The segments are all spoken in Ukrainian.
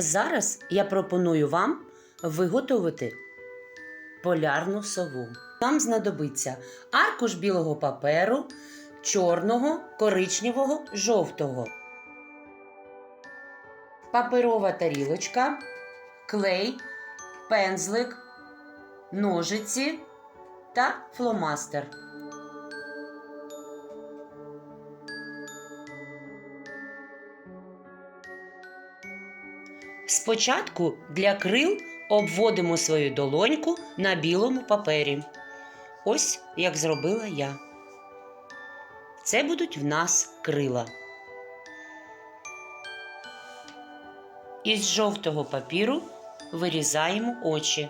Зараз я пропоную вам виготовити полярну сову. Нам знадобиться аркуш білого паперу, чорного, коричневого, жовтого, паперова тарілочка, клей, пензлик, ножиці та фломастер. Спочатку для крил обводимо свою долоньку на білому папері. Ось як зробила я. Це будуть в нас крила. Із жовтого папіру вирізаємо очі,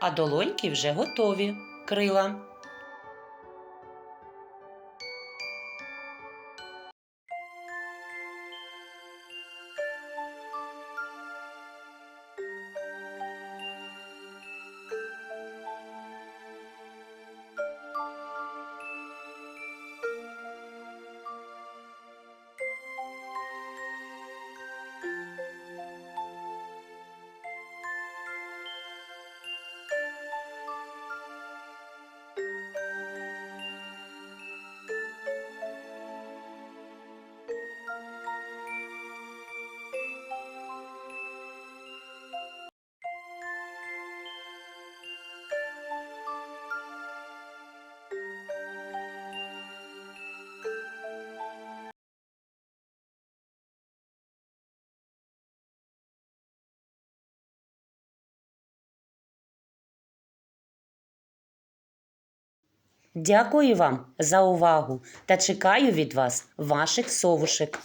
а долоньки вже готові крила. Дякую вам за увагу та чекаю від вас ваших совушек.